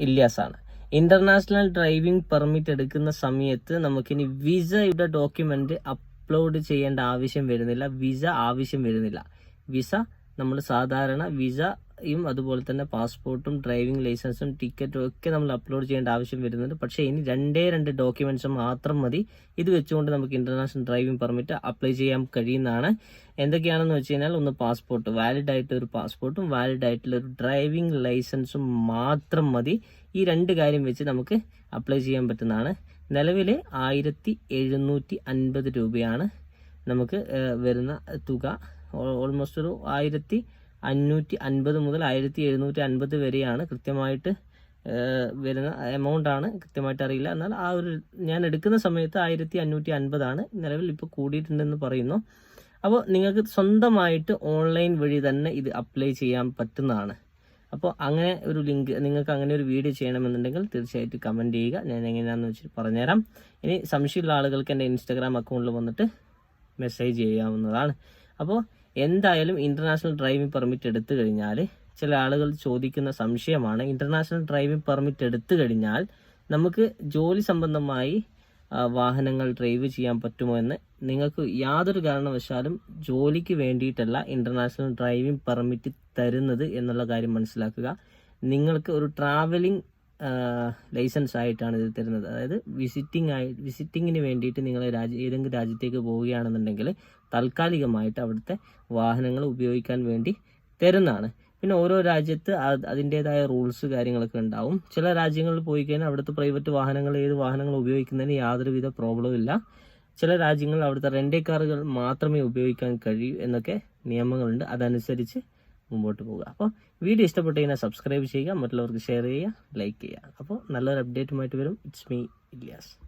ഇല്യാസാണ്. International driving permit എടുക്കുന്ന സമയത്ത് നമുക്കിനി വിസയുടെ ഡോക്യുമെന്റ് അപ്ലോഡ് ചെയ്യേണ്ട ആവശ്യം വരുന്നില്ല. വിസ ആവശ്യം വരുന്നില്ല. വിസ നമ്മൾ സാധാരണ വിസയും അതുപോലെ തന്നെ പാസ്പോർട്ടും ഡ്രൈവിംഗ് ലൈസൻസും ടിക്കറ്റും ഒക്കെ നമ്മൾ അപ്ലോഡ് ചെയ്യേണ്ട ആവശ്യം വരുന്നുണ്ട്. പക്ഷേ ഇനി രണ്ടേ രണ്ട് ഡോക്യുമെന്റ്സ് മാത്രം മതി. ഇത് വെച്ചുകൊണ്ട് നമുക്ക് ഇന്റർനാഷണൽ ഡ്രൈവിംഗ് പെർമിറ്റ് അപ്ലൈ ചെയ്യാൻ കഴിയുന്നതാണ്. എന്തൊക്കെയാണെന്ന് വെച്ച് കഴിഞ്ഞാൽ ഒന്ന് പാസ്പോർട്ട് വാലിഡ് ആയിട്ട് ഒരു പാസ്പോർട്ടും വാലിഡ് ആയിട്ടുള്ള ഒരു ഡ്രൈവിംഗ് ലൈസൻസും മാത്രം മതി. ഈ രണ്ട് കാര്യം വെച്ച് നമുക്ക് അപ്ലൈ ചെയ്യാൻ പറ്റുന്നതാണ്. നിലവിൽ ആയിരത്തി എഴുന്നൂറ്റി അൻപത് രൂപയാണ് നമുക്ക് വരുന്ന തുക. ഓൾമോസ്റ്റ് ഒരു ആയിരത്തി അഞ്ഞൂറ്റി അൻപത് മുതൽ ആയിരത്തി എഴുന്നൂറ്റി അൻപത് വരെയാണ് കൃത്യമായിട്ട് വരുന്ന എമൗണ്ട് ആണ്. കൃത്യമായിട്ട് അറിയില്ല. എന്നാൽ ആ ഒരു ഞാൻ എടുക്കുന്ന സമയത്ത് ആയിരത്തി അഞ്ഞൂറ്റി അൻപതാണ് നിലവിൽ ഇപ്പോൾ കൂടിയിട്ടുണ്ടെന്ന് പറയുന്നു. അപ്പോൾ നിങ്ങൾക്ക് സ്വന്തമായിട്ട് ഓൺലൈൻ വഴി തന്നെ ഇത് അപ്ലൈ ചെയ്യാൻ പറ്റുന്നതാണ്. അപ്പോൾ അങ്ങനെ ഒരു ലിങ്ക് നിങ്ങൾക്ക് അങ്ങനെ ഒരു വീഡിയോ ചെയ്യണമെന്നുണ്ടെങ്കിൽ തീർച്ചയായിട്ടും കമന്റ് ചെയ്യുക. ഞാൻ എങ്ങനെയാണെന്ന് വെച്ചിട്ട് പറഞ്ഞുതരാം. ഇനി സംശയമുള്ള ആളുകൾക്ക് എന്റെ ഇൻസ്റ്റാഗ്രാം അക്കൗണ്ടിൽ വന്നിട്ട് മെസ്സേജ് ചെയ്യാവുന്നതാണ്. അപ്പോൾ എന്തായാലും ഇന്റർനാഷണൽ ഡ്രൈവിംഗ് പെർമിറ്റ് എടുത്തു കഴിഞ്ഞാൽ ചില ആളുകൾ ചോദിക്കുന്ന സംശയമാണ്. ഇന്റർനാഷണൽ ഡ്രൈവിംഗ് പെർമിറ്റ് എടുത്തു കഴിഞ്ഞാൽ നമുക്ക് ജോലി സംബന്ധമായി വാഹനങ്ങൾ ഡ്രൈവ് ചെയ്യാൻ പറ്റുമോ എന്ന് നിങ്ങൾക്ക് യാതൊരു കാരണവശാലും ജോലിക്ക് വേണ്ടിയിട്ടല്ല ഇന്റർനാഷണൽ ഡ്രൈവിംഗ് പെർമിറ്റ് തരുന്നത് എന്നുള്ള കാര്യം മനസ്സിലാക്കുക. നിങ്ങൾക്ക് ഒരു ട്രാവലിംഗ് ലൈസൻസ് ആയിട്ടാണ് ഇത് തരുന്നത്. അതായത് വിസിറ്റിംഗ് ആയി വിസിറ്റിങ്ങിന് വേണ്ടിയിട്ട് നിങ്ങൾ രാജ്യ ഏതെങ്കിലും രാജ്യത്തേക്ക് പോവുകയാണെന്നുണ്ടെങ്കിൽ താൽക്കാലികമായിട്ട് അവിടുത്തെ വാഹനങ്ങൾ ഉപയോഗിക്കാൻ വേണ്ടി തരുന്നതാണ്. പിന്നെ ഓരോ രാജ്യത്ത് അതിന്റേതായ റൂൾസ് കാര്യങ്ങളൊക്കെ ഉണ്ടാവും. ചില രാജ്യങ്ങളിൽ പോയി കഴിഞ്ഞാൽ അവിടുത്തെ പ്രൈവറ്റ് വാഹനങ്ങൾ ഏത് വാഹനങ്ങൾ ഉപയോഗിക്കുന്നതിന് യാതൊരുവിധ പ്രോബ്ലവും ഇല്ല. ചില രാജ്യങ്ങളിൽ അവിടുത്തെ റെന്റേ കാറുകൾ മാത്രമേ ഉപയോഗിക്കാൻ കഴിയൂ എന്നൊക്കെ നിയമങ്ങളുണ്ട്. അതനുസരിച്ച് മുമ്പോട്ട് പോകുക. അപ്പോൾ വീഡിയോ ഇഷ്ടപ്പെട്ട് കഴിഞ്ഞാൽ സബ്സ്ക്രൈബ് ചെയ്യുക മറ്റുള്ളവർക്ക് ഷെയർ ചെയ്യുക ലൈക്ക് ചെയ്യുക. അപ്പോൾ നല്ലൊരു അപ്ഡേറ്റുമായിട്ട് വരും. It's me Ilyas